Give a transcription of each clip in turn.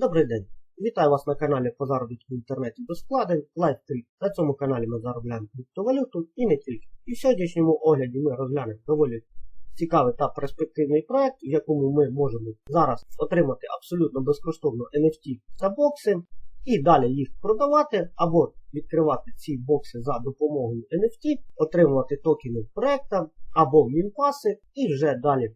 Добрий день! Вітаю вас на каналі по заробітку в інтернеті без вкладень LiveTrip. На цьому каналі ми заробляємо криптовалюту і не тільки. І в сьогоднішньому огляді ми розглянемо доволі цікавий та перспективний проект, в якому ми можемо зараз отримати абсолютно безкоштовно NFT та бокси, і далі їх продавати або відкривати ці бокси за допомогою NFT, отримувати токени проекта або мінпаси і вже далі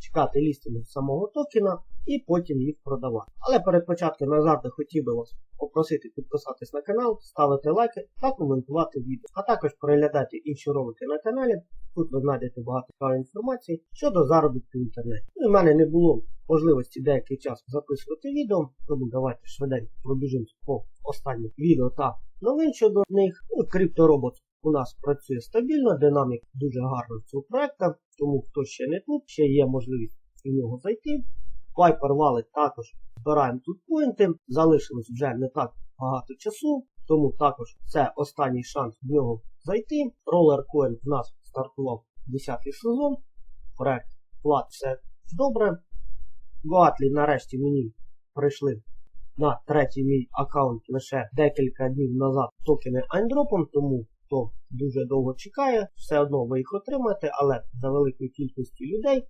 чекати лістингу самого токена і потім їх продавати. Але перед початком я завжди хотів би вас попросити підписатись на канал, ставити лайки та коментувати відео, а також переглядати інші ролики на каналі. Тут ви знайдете багато цікавої інформації щодо заробітку в інтернеті. Ну, і мене не було можливості деякий час записувати відео, тому давайте швиденько пробіжимося по останніх відео та новин щодо них. Ну, крипторобот у нас працює стабільно, динаміка дуже гарна цього проекту, тому хто ще не тут, ще є можливість в нього зайти. Viper Wallet також збираємо тут поінти, залишилось вже не так багато часу, тому також це останній шанс в нього зайти. Rollercoin в нас стартував 10-й сезон. Проект Влад все добре. Гоатлі нарешті мені прийшли на третій мій аккаунт лише декілька днів назад токени айндропом, тому хто дуже довго чекає, все одно ви їх отримаєте, але за великою кількістю людей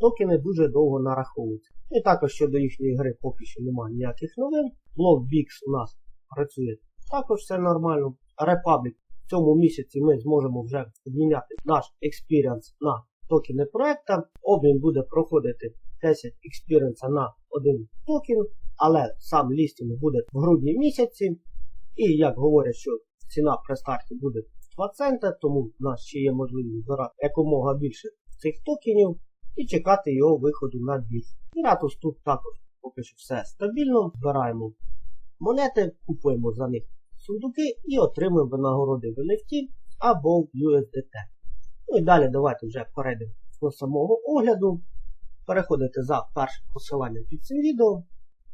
токени дуже довго нараховуються. І також щодо їхньої гри поки що немає ніяких новин. LoveBix у нас працює також все нормально. Republic в цьому місяці ми зможемо вже обміняти наш експіріанс на токени проекта. Обмін буде проходити 10 експіріанса на один токен, але сам лістинг буде в грудні місяці. І як говорять, що ціна при старті буде 2 цента, тому в нас ще є можливість збирати якомога більше цих токенів і чекати його виходу на біржу. Піратус тут також поки що все стабільно. Збираємо монети, купуємо за них сундуки і отримуємо винагороди в NFT або в USDT. Ну і далі давайте вже перейдемо до самого огляду. Переходите за першим посиланням під цим відео.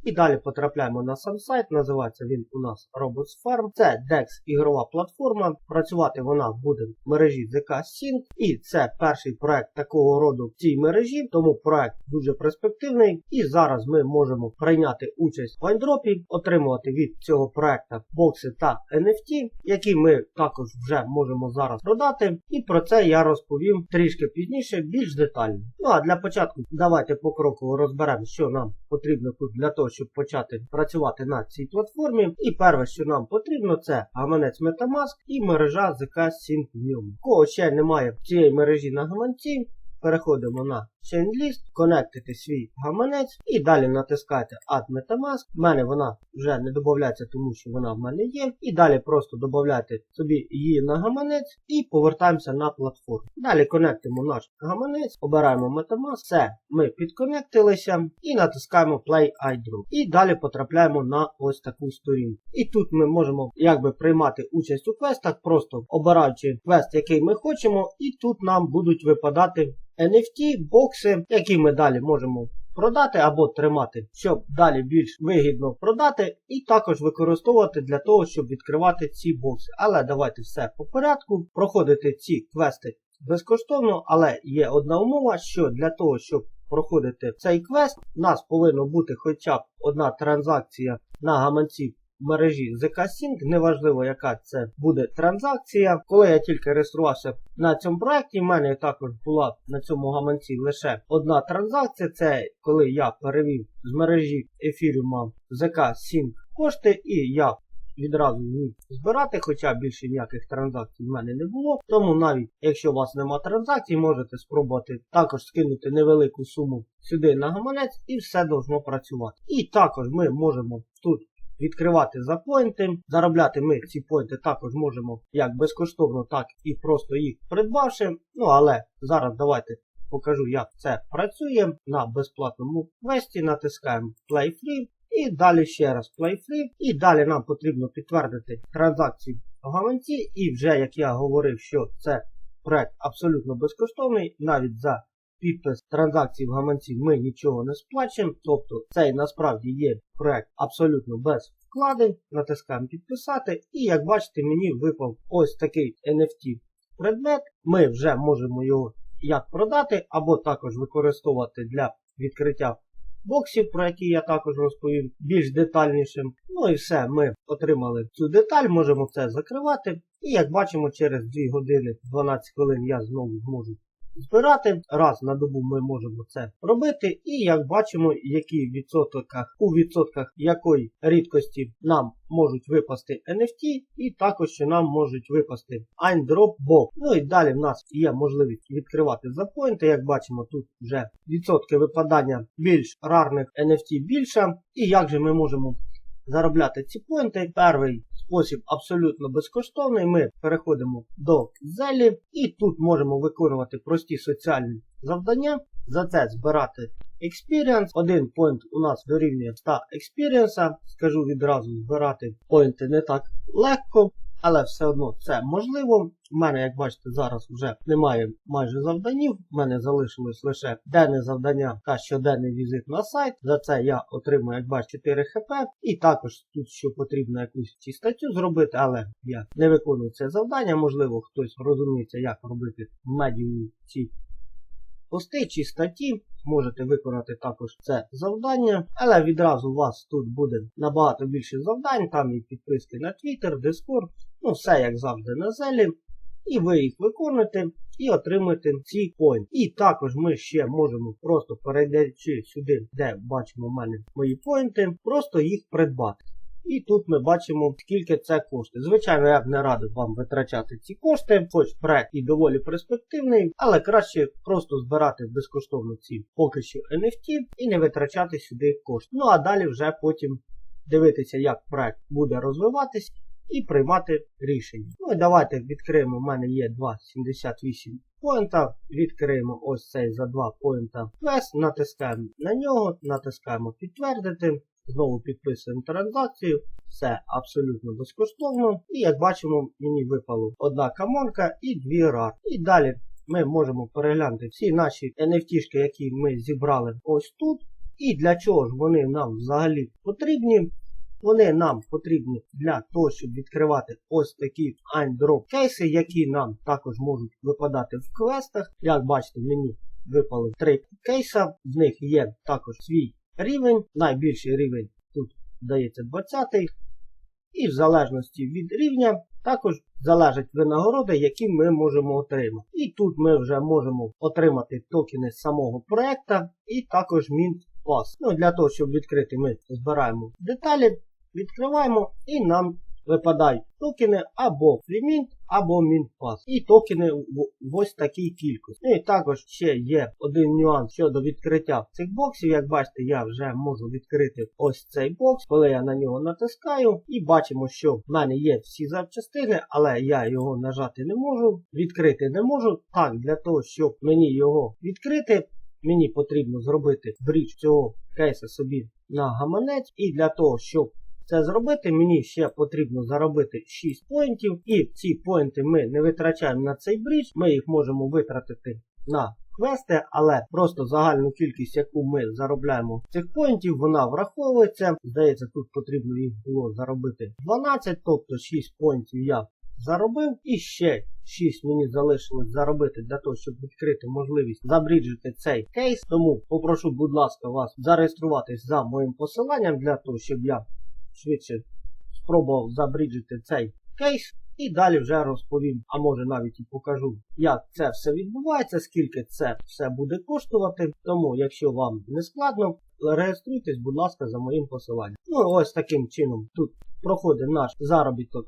І далі потрапляємо на сам сайт, називається він у нас Robots Farm. Це DEX ігрова платформа. Працювати вона буде в мережі ZK Sync. І це перший проект такого роду в цій мережі, тому проект дуже перспективний. І зараз ми можемо прийняти участь в айндропі, отримувати від цього проекта бокси та NFT, які ми також вже можемо зараз продати. І про це я розповім трішки пізніше, більш детально. Ну а для початку давайте покроково розберемо, що нам потрібно тут для того, щоб почати працювати на цій платформі. І перше, що нам потрібно, це гаманець Metamask і мережа ZK Sync View. Кого ще немає цієї мережі на гаманці, переходимо на ChainList, конектите свій гаманець і далі натискаєте Add Metamask. У мене вона вже не додається, тому що вона в мене є. І далі просто додаєте собі її на гаманець і повертаємося на платформу. Далі конектимо наш гаманець, обираємо Metamask, все, ми підконектилися і натискаємо Play iDrop. І далі потрапляємо на ось таку сторінку. І тут ми можемо якби приймати участь у квестах, просто обираючи квест, який ми хочемо, і тут нам будуть випадати NFT, бокси, які ми далі можемо продати або тримати, щоб далі більш вигідно продати, і також використовувати для того, щоб відкривати ці бокси. Але давайте все по порядку. Проходити ці квести безкоштовно, але є одна умова, що для того, щоб проходити цей квест, у нас повинно бути хоча б одна транзакція на гаманці мережі ZK-Sync, неважливо, яка це буде транзакція. Коли я тільки реєструвався на цьому проєкті, в мене також була на цьому гаманці лише одна транзакція. Це коли я перевів з мережі Ethereum ZK-Sync кошти, і я відразу міг збирати, хоча більше ніяких транзакцій в мене не було. Тому навіть якщо у вас нема транзакцій, можете спробувати також скинути невелику суму сюди на гаманець і все должно працювати. І також ми можемо тут відкривати за поінти. Заробляти ми ці поінти також можемо як безкоштовно, так і просто їх придбавши. Ну але зараз давайте покажу, як це працює на безплатному квесті. Натискаємо Play Free. І далі ще раз Play Free. І далі нам потрібно підтвердити транзакції в гаманці. І вже, як я говорив, що це проект абсолютно безкоштовний, навіть за підпис транзакцій в гаманці ми нічого не сплачуємо. Тобто цей насправді є проект абсолютно без вкладень. Натискаємо підписати. І як бачите, мені випав ось такий NFT предмет. Ми вже можемо його як продати, або також використовувати для відкриття боксів, про які я також розповім більш детальніше. Ну і все, ми отримали цю деталь, можемо це закривати. І як бачимо, через 2 години 12 хвилин я знову зможу збирати. Раз на добу ми можемо це робити. І як бачимо, які відсотках, у відсотках якої рідкості нам можуть випасти NFT, і також що нам можуть випасти Eindrop Box. Ну і далі в нас є можливість відкривати запойнти. Як бачимо, тут вже відсотки випадання більш рарних NFT більше. І як же ми можемо заробляти ці поінти? Перший спосіб абсолютно безкоштовний. Ми переходимо до зелі і тут можемо виконувати прості соціальні завдання. За це збирати experience. Один поінт у нас дорівнює 100 experience. Скажу відразу, збирати поінти не так легко. Але все одно це можливо. У мене, як бачите, зараз вже немає майже завданів. У мене залишилось лише денне завдання та щоденний візит на сайт. За це я отримую, як бачите, 4 хп. І також тут що потрібно якусь ці статтю зробити, але я не виконую це завдання. Можливо, хтось розуміється, як робити в медіумі ці пости чи статті. Можете виконати також це завдання, але відразу у вас тут буде набагато більше завдань, там і підписки на Twitter, Discord, ну все як завжди на зелі. І ви їх виконуєте і отримуєте ці поінти. І також ми ще можемо, просто перейдячи сюди, де бачимо в мене мої поінти, просто їх придбати. І тут ми бачимо, скільки це коштує. Звичайно, я б не радив вам витрачати ці кошти, хоч проект і доволі перспективний, але краще просто збирати безкоштовно ці поки що NFT і не витрачати сюди кошти. Ну а далі вже потім дивитися, як проект буде розвиватись і приймати рішення. Ну і давайте відкриємо. У мене є 2,78 поінта. Відкриємо ось цей за 2 поінта квест, натискаємо на нього, натискаємо підтвердити. Знову підписуємо транзакцію, все абсолютно безкоштовно. І як бачимо, мені випало одна камонка і дві рар. І далі ми можемо переглянути всі наші NFT, які ми зібрали ось тут. І для чого ж вони нам взагалі потрібні. Вони нам потрібні для того, щоб відкривати ось такі айндроп кейси, які нам також можуть випадати в квестах. Як бачите, мені випали три кейса, в них є також свій рівень. Найбільший рівень тут здається 20 І в залежності від рівня також залежать винагороди, які ми можемо отримати. І тут ми вже можемо отримати токени з самого проекта і також Mint Pass. Ну, Для того, щоб відкрити, ми збираємо деталі, відкриваємо і нам випадають токени або FreeMint, або MintPass. І токени в ось такій кількості. І також ще є один нюанс щодо відкриття цих боксів. Як бачите, я вже можу відкрити ось цей бокс, коли я на нього натискаю. І бачимо, що в мене є всі запчастини, але я його нажати не можу. Відкрити не можу. Так, для того, щоб мені його відкрити, мені потрібно зробити бріч цього кейса собі на гаманець. І для того, щоб це зробити, мені ще потрібно заробити 6 поінтів. І ці поінти ми не витрачаємо на цей брідж, ми їх можемо витратити на квести, але просто загальну кількість, яку ми заробляємо цих поінтів, вона враховується. Здається, тут потрібно їх було заробити 12, тобто 6 поінтів я заробив. І ще 6 мені залишилось заробити для того, щоб відкрити можливість забріджити цей кейс. Тому попрошу, будь ласка, вас зареєструватись за моїм посиланням для того, щоб я швидше спробував забриджити цей кейс. І далі вже розповім, а може навіть і покажу, як це все відбувається, скільки це все буде коштувати. Тому, якщо вам не складно, реєструйтесь, будь ласка, за моїм посиланням. Ну ось таким чином тут проходить наш заробіток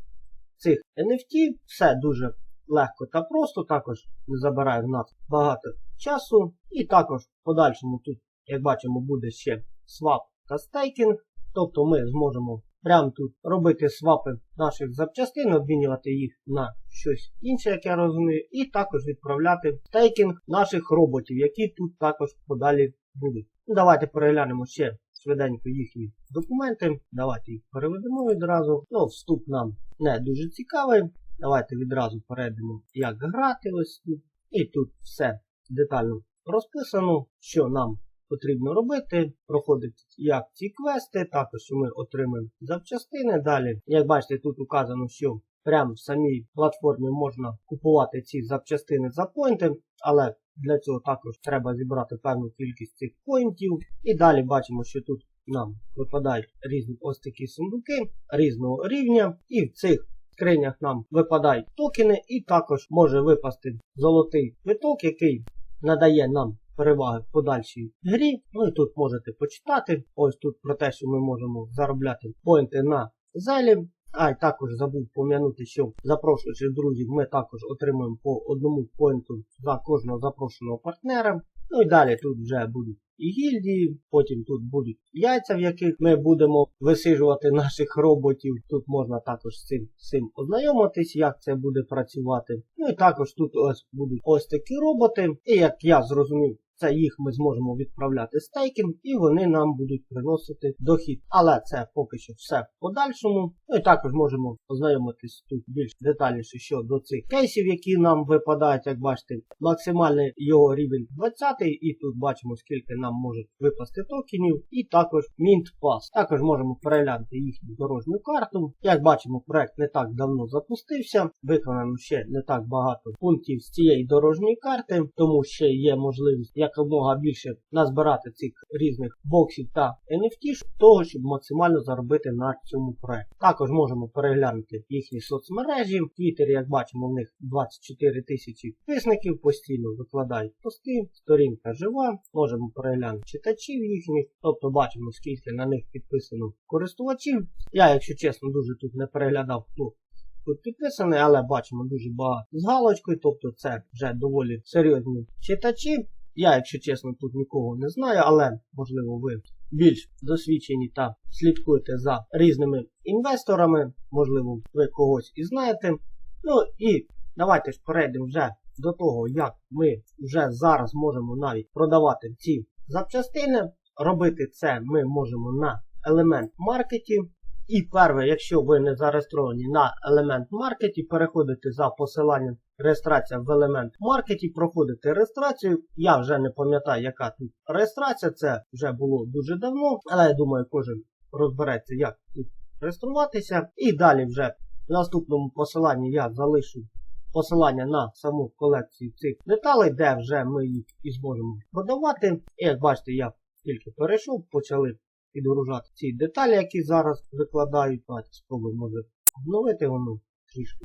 цих NFT. Все дуже легко та просто. Також не забирає в нас багато часу. І також в подальшому тут, як бачимо, буде ще свап та стейкінг. Тобто ми зможемо прямо тут робити свапи наших запчастин, обмінювати їх на щось інше, як я розумію, і також відправляти стейкінг наших роботів, які тут також подалі будуть. Ну, Давайте переглянемо ще швиденько їхні документи. Давайте їх переведемо відразу. Ну, Вступ нам не дуже цікавий. Давайте відразу перейдемо, як грати ось тут. І тут все детально розписано, що нам потрібно робити, проходить як ці квести, також ми отримаємо запчастини. Далі, як бачите, тут указано, що прямо в самій платформі можна купувати ці запчастини за поінти, але Для цього також треба зібрати певну кількість цих поінтів. І далі бачимо, що тут нам випадають різні ось такі сундуки різного рівня. І в цих скринях нам випадають токени, і також може випасти золотий квиток, який надає нам переваги в подальшій грі. Ну і тут можете почитати. Ось тут про те, що ми можемо заробляти поінти на зелі. А й також забув пом'янути, що запрошуючи друзів, ми також отримуємо по одному поінту за кожного запрошеного партнера. Ну і далі тут вже будуть і гільдії, потім тут будуть яйця, в яких ми будемо висижувати наших роботів. Тут можна також з цим, з цим ознайомитись, як це буде працювати. Ну і також тут ось будуть ось такі роботи. І як я зрозумів, це їх ми зможемо відправляти стейкінг, і вони нам будуть приносити дохід. Але це поки що все в подальшому. Ну і також можемо познайомитись тут більш детальніше щодо цих кейсів, які нам випадають, як бачите, максимальний його рівень 20 і тут бачимо, скільки нам можуть випасти токенів, і також Mint Pass. Також можемо переглянути їхню дорожню карту. Як бачимо, проект не так давно запустився, виконано ще не так багато пунктів з цієї дорожньої карти, тому ще є можливість якомога більше назбирати цих різних боксів та NFT, того, щоб максимально заробити на цьому проекті. Також можемо переглянути їхні соцмережі. В Твіттері, як бачимо, в них 24 тисячі підписників, постійно викладають пости, сторінка жива, можемо переглянути читачів їхніх, тобто бачимо, скільки на них підписано користувачів. Я, якщо чесно, дуже тут не переглядав, хто тут підписаний, але бачимо дуже багато з галочкою, тобто це вже доволі серйозні читачі. Я, якщо чесно, тут нікого не знаю, але можливо ви більш досвідчені та слідкуєте за різними інвесторами, можливо, ви когось і знаєте. Ну і давайте ж перейдемо вже до того, як ми вже зараз можемо навіть продавати ці запчастини. Робити це ми можемо на елемент маркеті. І перше, якщо ви не зареєстровані на елемент маркеті, переходите за посиланням реєстрація в елемент маркеті, проходите реєстрацію. Я вже не пам'ятаю, яка тут реєстрація, це вже було дуже давно, але я думаю, кожен розбереться, як тут реєструватися. І далі вже в наступному посиланні я залишу посилання на саму колекцію цих деталей, де вже ми їх і зможемо продавати. І як бачите, я тільки перейшов, почали підгружати ці деталі, які зараз викладають. Давайте спробуємо може обновити воно трішки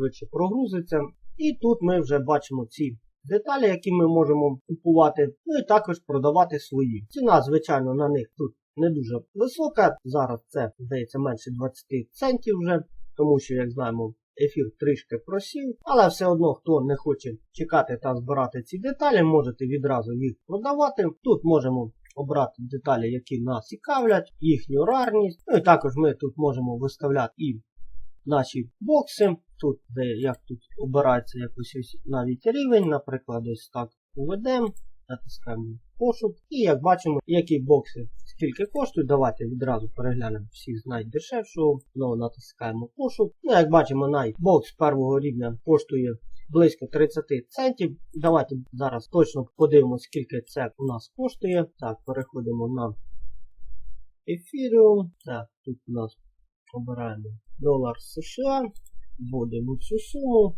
швидше прогрузиться. І тут ми вже бачимо ці деталі, які ми можемо купувати, ну і також продавати свої. Ціна, звичайно, на них тут не дуже висока. Зараз це, здається, менше 20 центів вже, тому що, як знаємо, ефір трішки просів. Але все одно, хто не хоче чекати та збирати ці деталі, можете відразу їх продавати. Тут можемо обрати деталі, які нас цікавлять, їхню рарність. Ну і також ми тут можемо виставляти і наші бокси. Тут, де як тут обирається якось ось навіть рівень, наприклад, ось так уведемо, натискаємо пошук. І як бачимо, які бокси скільки коштують. Давайте відразу переглянемо всі з найдешевшого. Знову натискаємо пошук. Ну, як бачимо, найбокс першого рівня коштує близько 30 центів. Давайте зараз точно подивимося, скільки це у нас коштує. Так, переходимо на Ethereum. Так, тут у нас обираємо долар США, вводимо цю суму.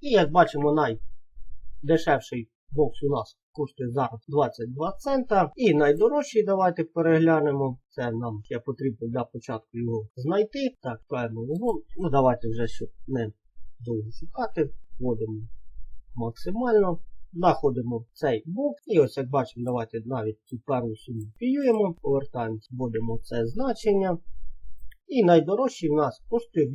І як бачимо, найдешевший бокс у нас коштує зараз 22 цента. І найдорожчий, давайте переглянемо. Це нам ще потрібно для початку його знайти. Так, шукаємо його. Ну, давайте вже щоб не довго шукати. Вводимо максимально. Знаходимо цей бокс. І ось як бачимо, давайте навіть цю першу суму піюємо, повертаємося, вводимо це значення. І найдорожчий в нас коштує 8,60.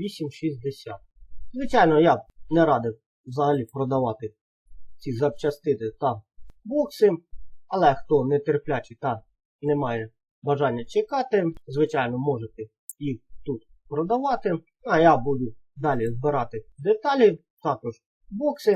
Звичайно, я б не радив взагалі продавати ці запчастини та бокси. Але хто не терплячий та не має бажання чекати, звичайно, можете їх тут продавати. А я буду далі збирати деталі, також бокси,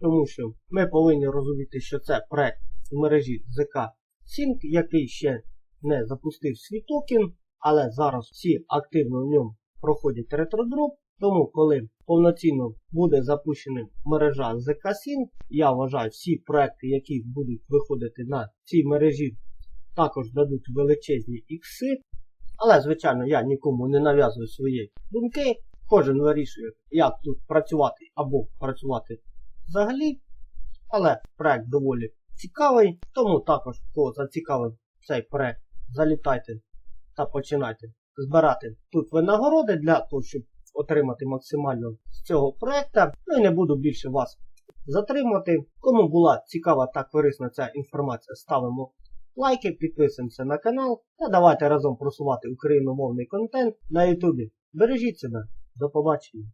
тому що ми повинні розуміти, що це проект в мережі ZK Sync, який ще не запустив свій токен, але зараз всі активно в ньому проходять ретродроп. Тому, коли повноцінно буде запущена мережа ZK-Sync, я вважаю, всі проекти, які будуть виходити на цій мережі, також дадуть величезні ікси. Але, звичайно, я нікому не нав'язую свої думки. Кожен вирішує, як тут працювати або працювати взагалі. Але проект доволі цікавий, тому також кого зацікавив цей проект, залітайте та починайте збирати тут винагороди для того, щоб отримати максимально з цього проекту. Ну і не буду більше вас затримати. Кому була цікава та корисна ця інформація, ставимо лайки, підписуємося на канал та давайте разом просувати україномовний контент на Ютубі. Бережіть себе, до побачення.